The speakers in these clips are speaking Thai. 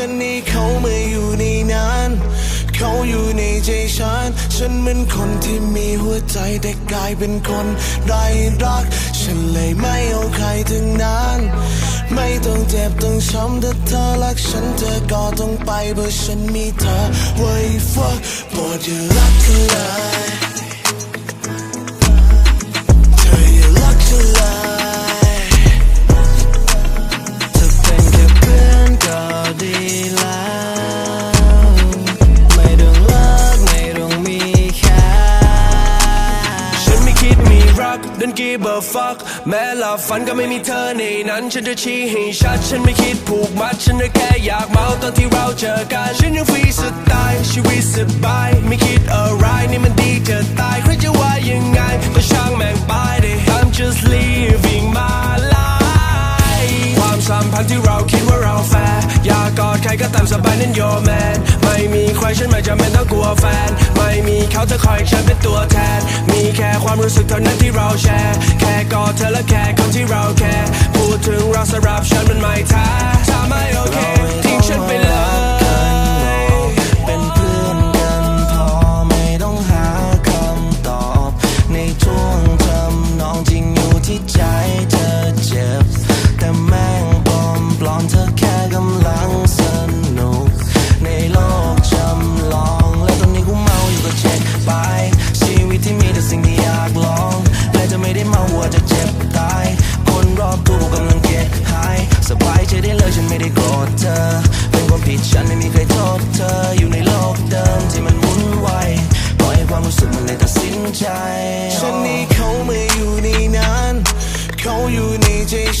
ฉันนี้เขาไม่อยู่ในนั้นเขาอยู่ในใจฉัน ฉันเหมือนคนที่มีหัวใจแต่กลายเป็นคนไร้รัก ฉันเลยไม่เอาใครทั้งนั้น ไม่ต้องเจ็บต้องช้ำถ้าเธอรักฉันเธอก็ต้องไปเพราะฉันมีเธอไว้ฟักโปรดอย่ารักเธอ don't give a fuck แม้หลับฝันก็ไม่มีเธอในนั้น ฉันจะชี้ให้ชัด ฉันไม่คิดผูกมัด ฉันแค่อยากเมาตอนที่เราเจอกัน ฉันยังฟรีสไตล์ชีวิตสบาย ไม่คิดอะไรนี่มันดีจะตาย ใครจะว่ายังไง ก็ช่างแม่งไปดิ I'm just living my life ความสัมพันธ์ที่เรา ตามสบายนั่นโยแมนไม่มีใครฉันไม่จำเป็นต้องกลัวแฟน ไม่มีเขาจะคอยฉันเป็นตัวแทน มีแค่ความรู้สึกเท่านั้นที่เราแชร์ แค่กอดเธอและแค่คนที่เราแคร์พูดถึงเราสำหรับฉันมันไม่แท้ถ้าไม่โอเค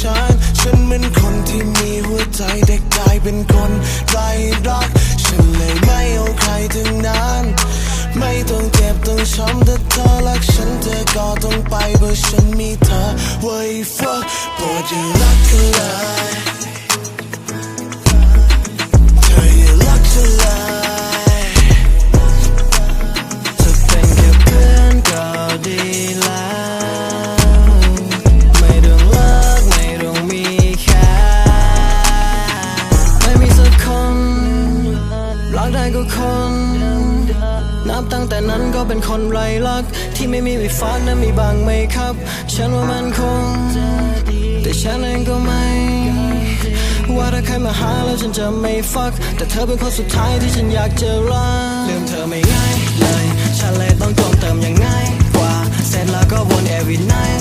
ฉัน ฉันเหมือนคนที่มีหัวใจแต่กลายเป็นคนไร้รัก ฉันเลยไม่เอาใครถึงนั้น ไม่ต้องเจ็บต้องช้ำถ้าเธอรักฉันเธอก็ต้องไปเพราะฉันมีเธอไว้ฟักโปรดอย่ารักกันเลย ก็คน นับตั้งแต่นั้นก็เป็นคนไร้ลัก ที่ไม่มีวิฟันนั้มีบางไหมครับ ฉันว่ามันคง แต่ฉันเองก็ไม่ ว่าถ้าใครมาหาแล้วฉันจะไม่ฟัก แต่เธอเป็นคนสุดท้ายที่ฉันอยากเจอรักลืมเธอไม่ง่ายเลย ฉันเลยต้องกลมเติมอย่างง่ายกว่า เสร็จแล้วก็วน every night